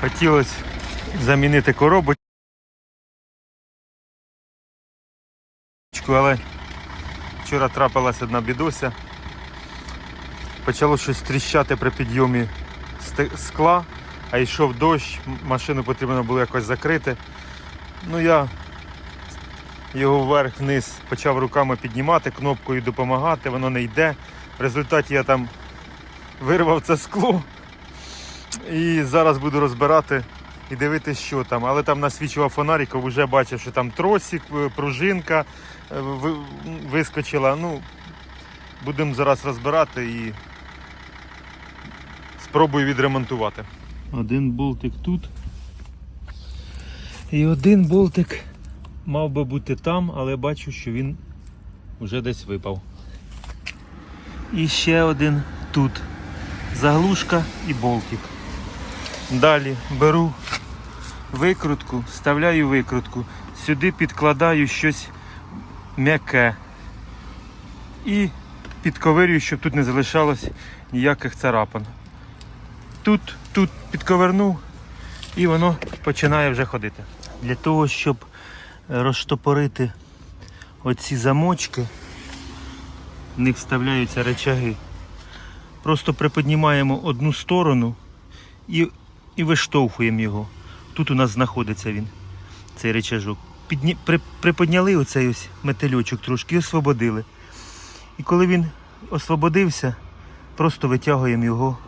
Хотілося замінити коробочку, але вчора трапилася одна бідося. Почало щось тріщати при підйомі скла, а йшов дощ, машину потрібно було якось закрити. Ну я його вверх-вниз почав руками піднімати, кнопкою допомагати, воно не йде. В результаті я там вирвав це скло і зараз буду розбирати і дивитися, що там. Але там насвічував фонарик, вже бачив, що там тросик, е, пружинка е, вискочила. Ну, будемо зараз розбирати і спробую відремонтувати. Один болтик тут. І один болтик мав би бути там, але бачу, що він вже десь випав. І ще один тут. Заглушка і болтик. Далі беру викрутку, вставляю викрутку, сюди підкладаю щось м'яке і підковирюю, щоб тут не залишалось ніяких царапин. Тут, тут підковернув і воно починає вже ходити. Для того, щоб розштопорити оці замочки, в них вставляються речаги. Просто приподнімаємо одну сторону і, і виштовхуємо його. Тут у нас знаходиться він, цей речажок. Підні, при, приподняли оцей ось метельочок трошки і освободили. І коли він освободився, просто витягуємо його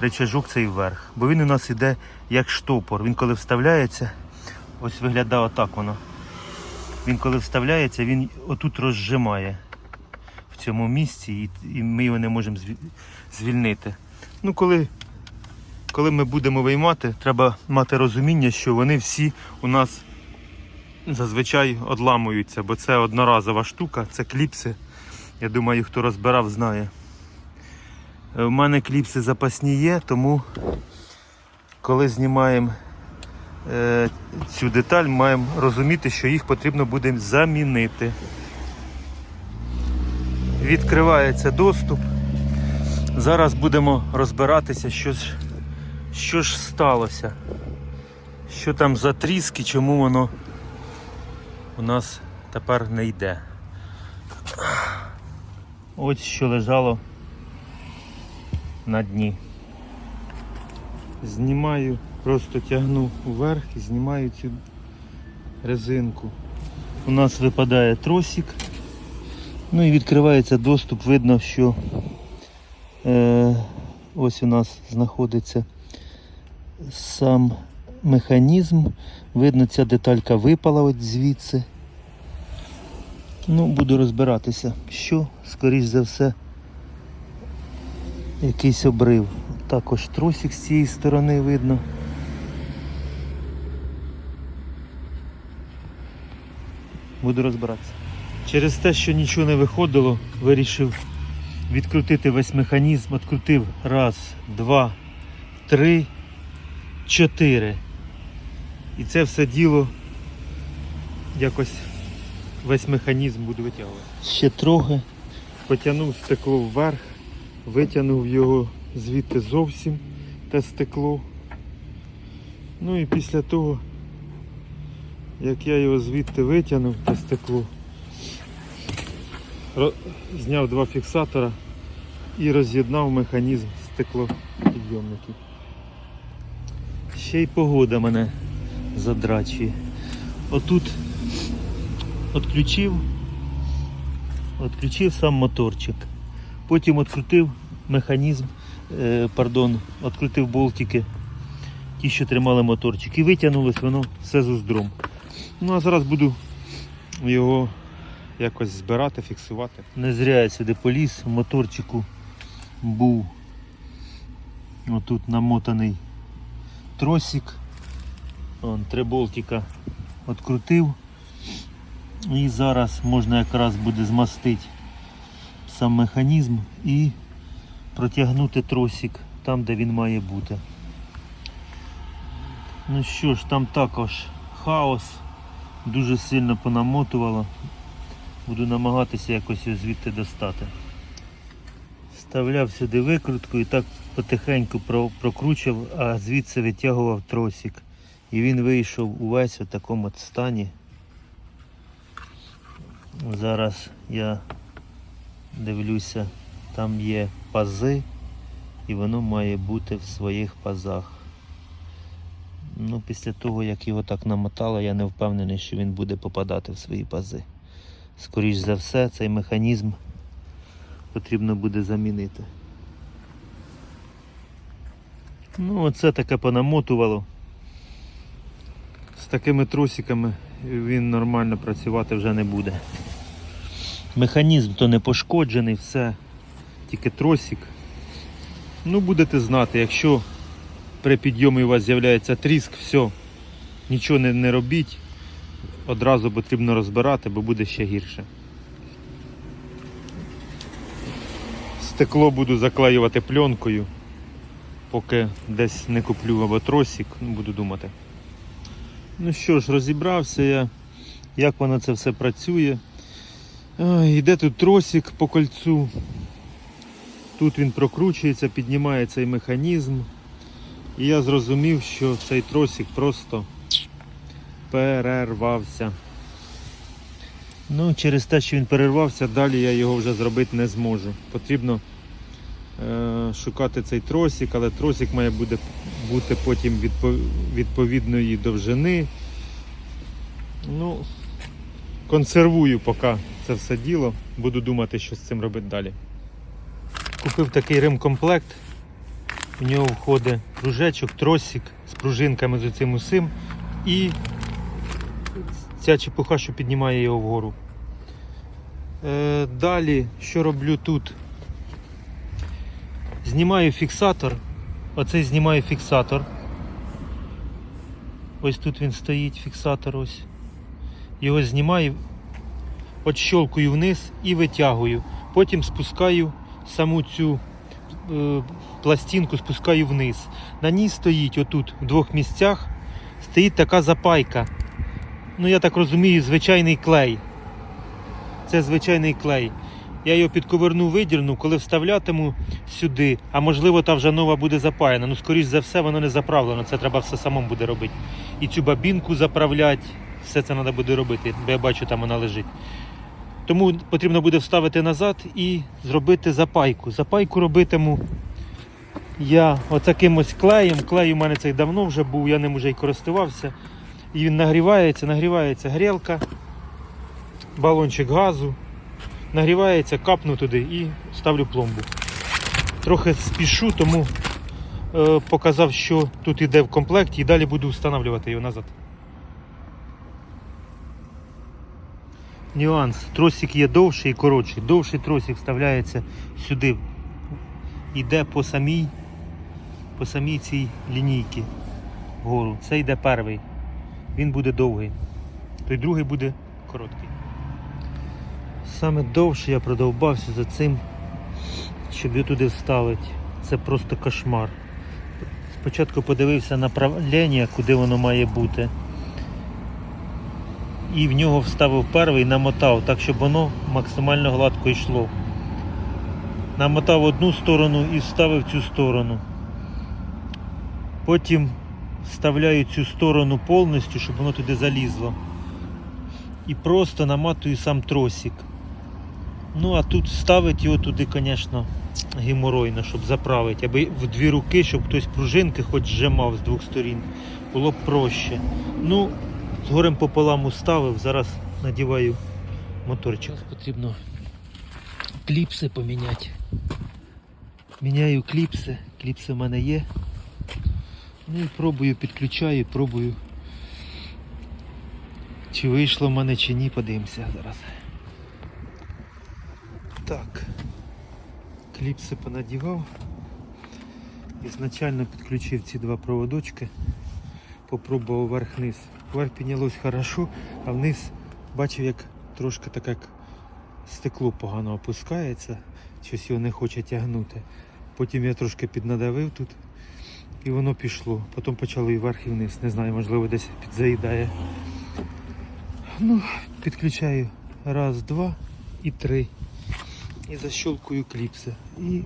речажок цей вверх. Бо він у нас іде як штопор. Він коли вставляється, ось виглядає отак воно. Він коли вставляється, він отут розжимає в цьому місці, і ми його не можемо звільнити. Ну, коли, коли ми будемо виймати, треба мати розуміння, що вони всі у нас зазвичай одламуються, бо це одноразова штука, це кліпси. Я думаю, хто розбирав, знає. Е, У мене кліпси запасні є, тому коли знімаємо е, цю деталь, маємо розуміти, що їх потрібно буде замінити. Відкривається доступ. Зараз будемо розбиратися, що ж, що ж сталося. Що там за тріски, чому воно у нас тепер не йде. Ось що лежало на дні. Знімаю, просто тягну вверх і знімаю цю резинку. У нас випадає тросик. Ну і відкривається доступ, видно, що е, ось у нас знаходиться сам механізм. Видно, ця деталька випала от звідси. Ну, буду розбиратися, що, скоріш за все, якийсь обрив. Також тросик з цієї сторони видно. Буду розбиратися. Через те, що нічого не виходило, вирішив відкрутити весь механізм. Відкрутив раз, два, три, чотири. І це все діло якось весь механізм буду витягувати. Ще трохи. Потягнув стекло вверх, витягнув його звідти зовсім те стекло. Ну і після того, як я його звідти витягнув, те стекло, зняв два фіксатора і роз'єднав механізм стеклопідйомників. Ще й погода мене задрачує. Отут відключив, відключив сам моторчик. Потім відкрутив механізм, е, пардон, відкрутив болтики, ті, що тримали моторчик, і витягнулось воно все з уздром. Ну а зараз буду його якось збирати, фіксувати. Не зря я сюди поліз, моторчику був отут намотаний тросик. Вон, три болтика відкрутив. І зараз можна якраз буде змастити сам механізм і протягнути тросик там, де він має бути. Ну що ж, там також хаос, дуже сильно понамотувало. Буду намагатися якось його звідти достати. Вставляв сюди викрутку і так потихеньку про- прокручував, а звідси витягував тросик. І він вийшов увесь у такому стані. Зараз я дивлюся, там є пази, і воно має бути в своїх пазах. Ну, після того, як його так намотало, я не впевнений, що він буде попадати в свої пази. Скоріш за все, цей механізм потрібно буде замінити. Ну, оце таке понамотувало. З такими тросиками він нормально працювати вже не буде. Механізм то не пошкоджений, все, тільки тросик. Ну, будете знати, якщо при підйомі у вас з'являється тріск, все, нічого не, не робіть, одразу потрібно розбирати, бо буде ще гірше. Стекло буду заклеювати пленкою, поки десь не куплю або тросик, ну, буду думати. Ну що ж, розібрався я, як воно це все працює. Йде тут тросик по кольцу. Тут він прокручується, піднімає цей механізм. І я зрозумів, що цей тросик просто перервався. Ну, через те, що він перервався, далі я його вже зробити не зможу. Потрібно е, шукати цей тросик, але тросик має буде, бути потім відпо, відповідної довжини. Ну, консервую поки це все діло. Буду думати, що з цим робити далі. Купив такий ремкомплект. У нього входить кружечок, тросик з пружинками з оцим усім. І ця чепуха, що піднімає його вгору. Е, далі, що роблю тут? Знімаю фіксатор. Оцей знімаю фіксатор. Ось тут він стоїть, фіксатор ось. Його знімаю, отщолкую вниз і витягую. Потім спускаю саму цю е, пластинку, спускаю вниз. На ній стоїть отут, в двох місцях, стоїть така запайка. Ну, я так розумію, звичайний клей. Це звичайний клей. Я його підковернув, видірнув, коли вставлятиму сюди, а можливо та вже нова буде запаяна. Ну, скоріш за все, воно не заправлено. Це треба все самому буде робити. І цю бабінку заправляти, все це треба буде робити, бо я бачу, там вона лежить. Тому потрібно буде вставити назад і зробити запайку. Запайку робитиму я отаким ось клеєм. Клей у мене цей давно вже був, я ним вже й користувався. І він нагрівається, нагрівається грілка, балончик газу, нагрівається, капну туди і ставлю пломбу. Трохи спішу, тому е, показав, що тут іде в комплекті, і далі буду встановлювати його назад. Нюанс. Тросик є довший і коротший. Довший тросик вставляється сюди. Іде по самій, по самій цій лінійці вгору. Це йде перший. Він буде довгий. Той другий буде короткий. Саме довше я продовбався за цим, щоб його туди вставити. Це просто кошмар. Спочатку подивився направлення, куди воно має бути. І в нього вставив перший, намотав, так щоб воно максимально гладко йшло. Намотав одну сторону і вставив цю сторону. Потім вставляю цю сторону повністю, щоб воно туди залізло. І просто наматую сам тросик. Ну а тут ставить його туди, звісно, геморойно, щоб заправити. Аби в дві руки, щоб хтось пружинки хоч зжимав з двох сторін, було б проще. Ну, з горем пополам уставив, зараз надіваю моторчик. Потрібно кліпси поміняти. Міняю кліпси, кліпси в мене є. Ну і пробую, підключаю, пробую. Чи вийшло в мене, чи ні, подивимося зараз. Так. Кліпси понадівав. Ізначально підключив ці два проводочки. Попробував вверх-вниз. Вверх піднялось хорошо, а вниз бачив, як трошки так як стекло погано опускається, щось його не хоче тягнути. Потім я трошки піднадавив тут і воно пішло. Потім почало і вверх, і вниз. Не знаю, можливо десь підзаїдає. Ну, підключаю раз, два і три. і защолкую кліпси. І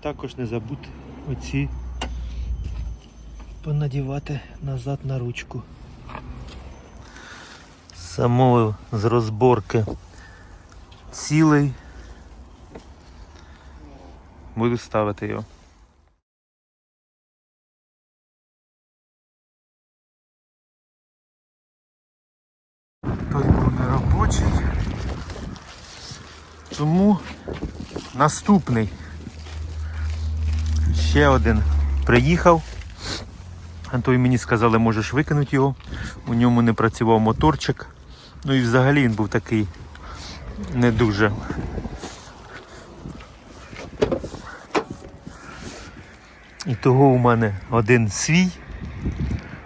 також не забудь оці понадівати назад на ручку. Замовив з розборки цілий. Буду ставити його. Той був не робочий. Тому наступний. Ще один приїхав. А той мені сказали, можеш викинути його. У ньому не працював моторчик. Ну і взагалі він був такий не дуже. І того у мене один свій,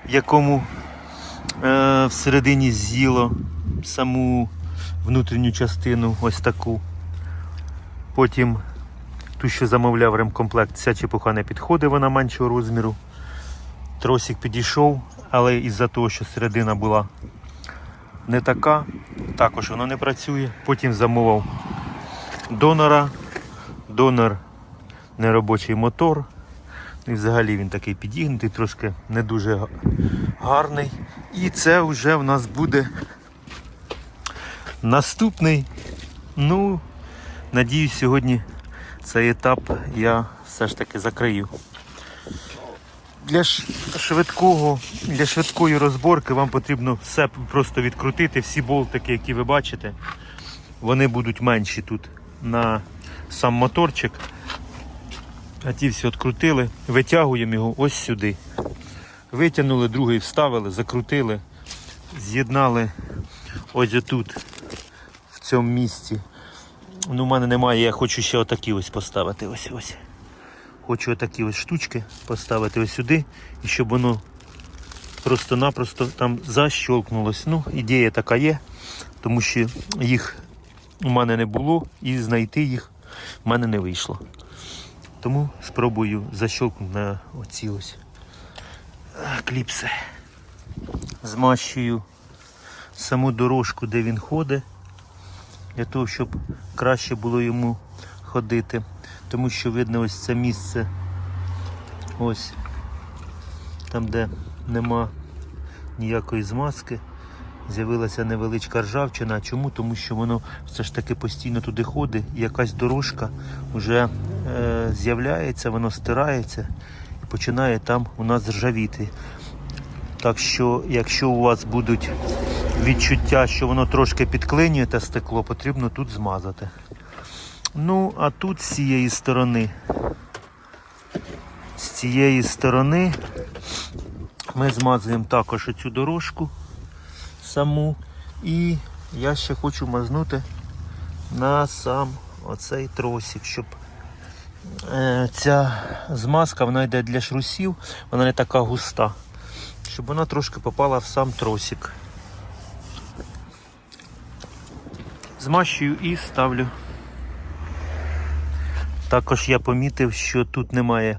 якому е, всередині з'їло саму внутрішню частину, ось таку. Потім ту, що замовляв ремкомплект, ця чепуха не підходить, вона меншого розміру. Тросик підійшов, але із-за того, що середина була не така, також воно не працює. Потім замовив донора, донор неробочий мотор. І взагалі він такий підігнутий, трошки не дуже гарний. І це вже в нас буде наступний. Ну, надіюсь, сьогодні цей етап я все ж таки закрию. Для швидкого, для швидкої розборки вам потрібно все просто відкрутити, всі болтики, які ви бачите, вони будуть менші тут на сам моторчик. А ті всі відкрутили, витягуємо його ось сюди. Витягнули, другий вставили, закрутили, з'єднали ось отут, в цьому місці. Ну, в мене немає, я хочу ще отакі ось поставити. Ось ось. Хочу отакі ось штучки поставити ось сюди, і щоб воно просто-напросто там защолкнулось. Ну, ідея така є, тому що їх у мене не було і знайти їх в мене не вийшло. Тому спробую защелкнути на оці ось е, кліпси. Змащую саму дорожку, де він ходить, для того, щоб краще було йому ходити. Тому що видно ось це місце, ось там, де нема ніякої змазки. З'явилася невеличка ржавчина. Чому? Тому що воно все ж таки постійно туди ходить, і якась дорожка вже е, з'являється, воно стирається і починає там у нас ржавіти. Так що, якщо у вас будуть відчуття, що воно трошки підклинює те стекло, потрібно тут змазати. Ну, а тут з цієї сторони, з цієї сторони ми змазуємо також оцю дорожку саму. І я ще хочу мазнути на сам оцей тросик, щоб е, ця змазка вона йде для шрусів, вона не така густа, щоб вона трошки попала в сам тросик. Змащую і ставлю. Також я помітив, що тут немає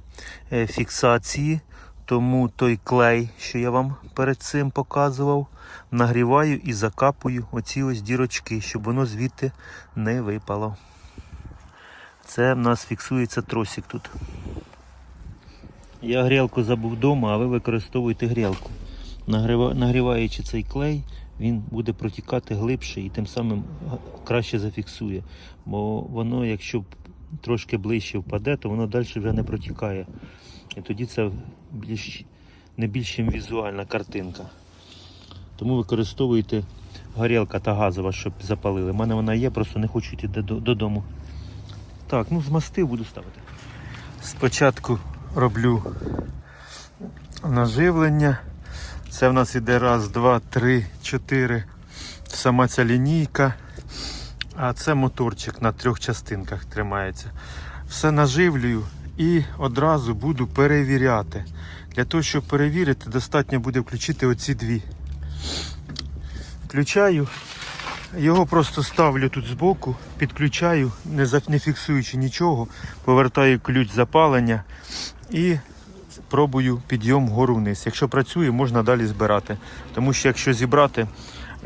е, фіксації, тому той клей, що я вам перед цим показував, нагріваю і закапую оці ось дірочки, щоб воно звідти не випало. Це в нас фіксується тросик тут. Я грілку забув вдома, а ви використовуєте грілку. Нагріваючи цей клей, він буде протікати глибше і тим самим краще зафіксує. Бо воно, якщо трошки ближче впаде, то воно далі вже не протікає. І тоді це більш, не більш візуальна картинка. Тому використовуйте горілка та газова, щоб запалили. У мене вона є, просто не хочу йти додому. Так, ну змастив, буду ставити. Спочатку роблю наживлення. Це в нас іде раз, два, три, чотири. Сама ця лінійка. А це моторчик на трьох частинках тримається. Все наживлюю і одразу буду перевіряти. Для того, щоб перевірити, достатньо буде включити оці дві. Включаю, його просто ставлю тут збоку, підключаю, не, фіксуючи нічого, повертаю ключ запалення і пробую підйом вгору вниз. Якщо працює, можна далі збирати. Тому що якщо зібрати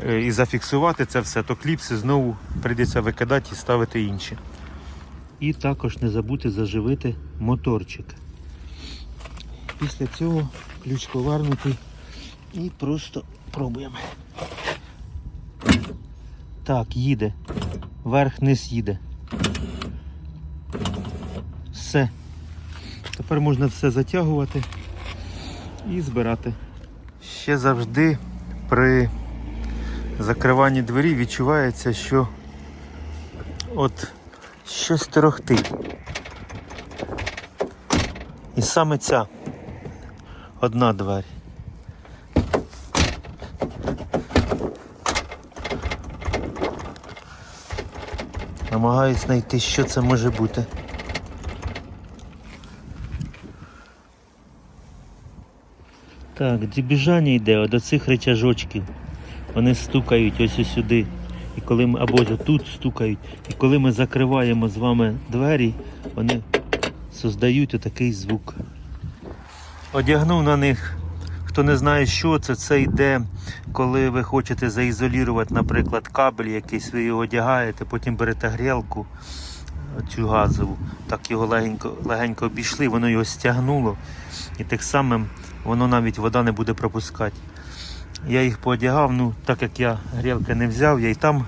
е, і зафіксувати це все, то кліпси знову прийдеться викидати і ставити інші. І також не забути заживити моторчик. Після цього ключ повернутий і просто пробуємо. Так, їде. Верх низ їде. Все. Тепер можна все затягувати і збирати. Ще завжди при закриванні двері відчувається, що от щось торохтить. І саме ця одна двері. Намагаюсь знайти, що це може бути. Так, дібіжання йде до цих речажочків. Вони стукають ось ось сюди. І коли ми, або тут стукають. І коли ми закриваємо з вами двері, вони создають отакий звук. Одягнув на них. Хто не знає, що це, це йде, коли ви хочете заізолювати, наприклад, кабель якийсь, ви його одягаєте, потім берете грілку цю газову, так його легенько, легенько обійшли, воно його стягнуло. І тим самим воно навіть вода не буде пропускати. Я їх поодягав, ну так як я грілки не взяв, я і там,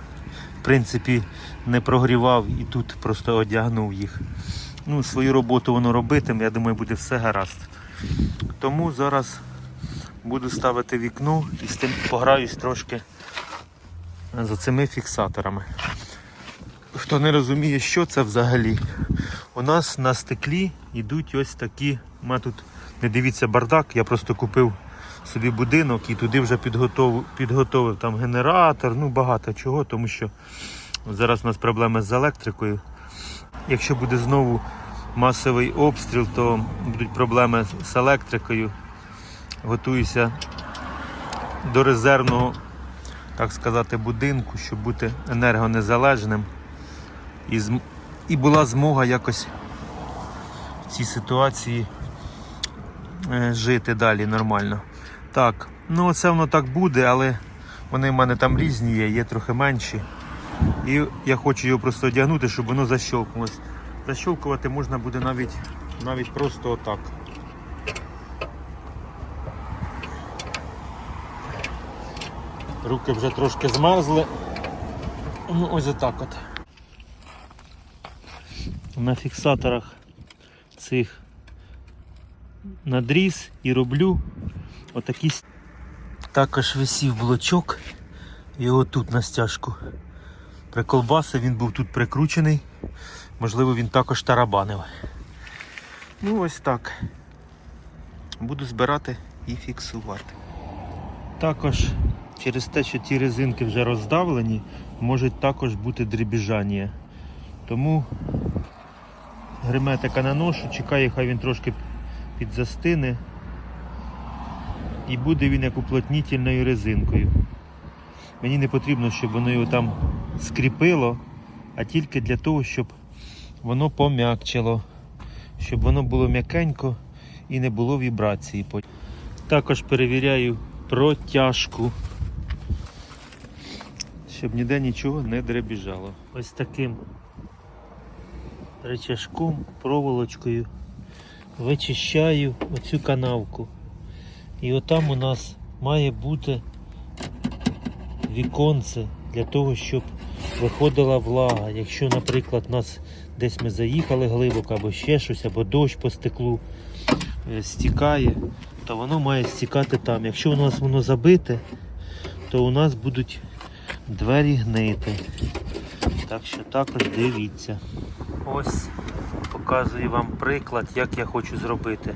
в принципі, не прогрівав і тут просто одягнув їх. Ну, свою роботу воно робитиме, я думаю, буде все гаразд. Тому зараз буду ставити вікно і з тим пограюсь трошки за цими фіксаторами. Хто не розуміє, що це взагалі, у нас на стеклі йдуть ось такі. Мене тут не дивіться бардак, я просто купив собі будинок і туди вже підготовив, підготовив там генератор, ну багато чого, тому що зараз у нас проблеми з електрикою. Якщо буде знову масовий обстріл, то будуть проблеми з електрикою. Готуюся до резервного, так сказати, будинку, щоб бути енергонезалежним. І, і була змога якось в цій ситуації жити далі нормально. Так, ну це воно так буде, але вони в мене там різні є, є трохи менші. І я хочу його просто одягнути, щоб воно защелкнулось. Защелкувати можна буде навіть, навіть просто отак. Руки вже трошки змерзли. Ну ось отак от. На фіксаторах цих надріз і роблю отакі. Також висів блочок, його тут на стяжку. Приколбаси, він був тут прикручений. Можливо, він також тарабанив. Ну ось так. Буду збирати і фіксувати. Також через те, що ті резинки вже роздавлені, можуть також бути дрібіжання. Тому герметика наношу, чекаю, хай він трошки підзастине. І буде він як уплотнітельною резинкою. Мені не потрібно, щоб воно його там скріпило, а тільки для того, щоб воно пом'якчило, щоб воно було м'якенько і не було вібрації. Також перевіряю протяжку, щоб ніде нічого не дребіжало. Ось таким речашком, проволочкою вичищаю оцю канавку. І отам у нас має бути віконце для того, щоб виходила влага. Якщо, наприклад, нас десь ми заїхали глибоко, або ще щось, або дощ по стеклу е, стікає, то воно має стікати там. Якщо у нас воно забите, то у нас будуть двері гнити. Так що також дивіться. Ось показую вам приклад, як я хочу зробити.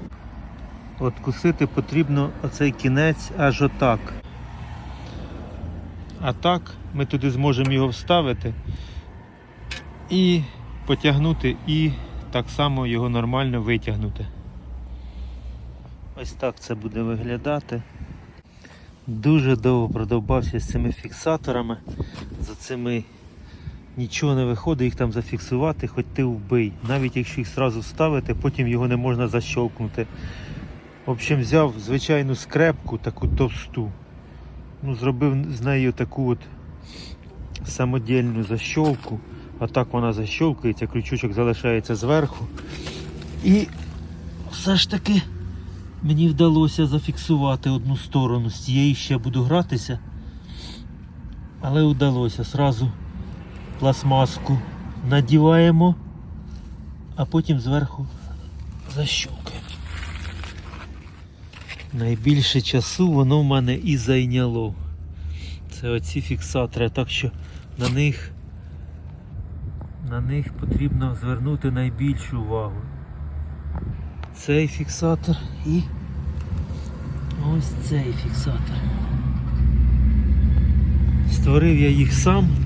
От кусити потрібно оцей кінець аж отак. А так ми туди зможемо його вставити і потягнути, і так само його нормально витягнути. Ось так це буде виглядати. Дуже довго продовбався з цими фіксаторами, за цими нічого не виходить, їх там зафіксувати, хоч ти вбий. Навіть якщо їх зразу вставити, потім його не можна защолкнути. В общем, взяв звичайну скрепку, таку товсту. Ну, зробив з нею таку от самодільну защолку, А так вона защолкується, крючочок залишається зверху. І все ж таки мені вдалося зафіксувати одну сторону. З цієї ще буду гратися. Але вдалося. Сразу пластмаску надіваємо, а потім зверху защолкаємо. Найбільше часу воно в мене і зайняло. Це оці фіксатори, так що на них, на них потрібно звернути найбільшу увагу. Цей фіксатор і ось цей фіксатор. Створив я їх сам.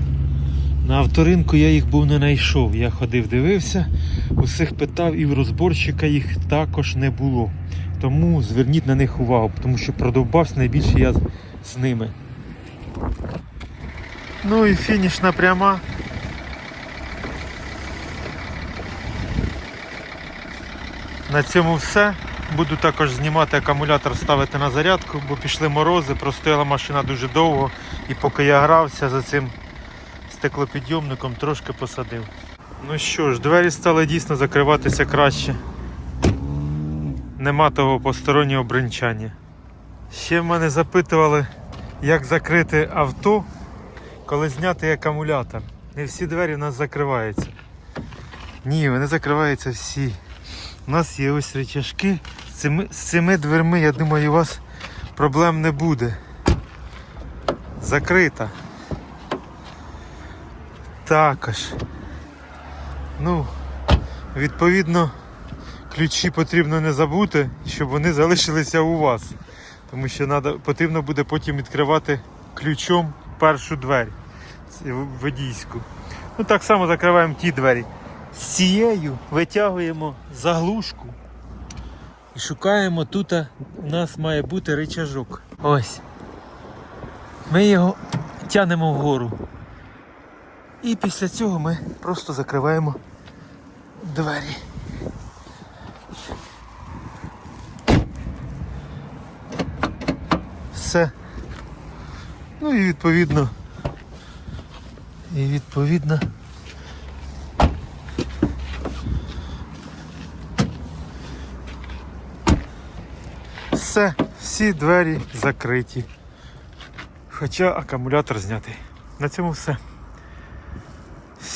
На авторинку я їх був не знайшов. Я ходив, дивився, усіх питав і в розборщика їх також не було. Тому зверніть на них увагу, тому що продовбався найбільше я з- ними. Ну і фінішна пряма. На цьому все. Буду також знімати акумулятор, ставити на зарядку, бо пішли морози, простояла машина дуже довго і поки я грався за цим стеклопідйомником, трошки посадив. Ну що ж, двері стали дійсно закриватися краще. Нема того постороннього бринчання. Ще мене запитували, як закрити авто, коли зняти акумулятор. Не всі двері в нас закриваються. Ні, вони закриваються всі. У нас є ось речашки. З цими, з цими дверми, я думаю, у вас проблем не буде. Закрита. Також. Ну, відповідно, ключі потрібно не забути, щоб вони залишилися у вас. Тому що надо, потрібно буде потім відкривати ключом першу двері водійську. Ну так само закриваємо ті двері. З цією витягуємо заглушку і шукаємо тут. У нас має бути рычажок. Ось. Ми його тянемо вгору. І після цього ми просто закриваємо двері. Все. Ну і відповідно. І відповідно. Все, всі двері закриті. Хоча акумулятор знятий. На цьому все.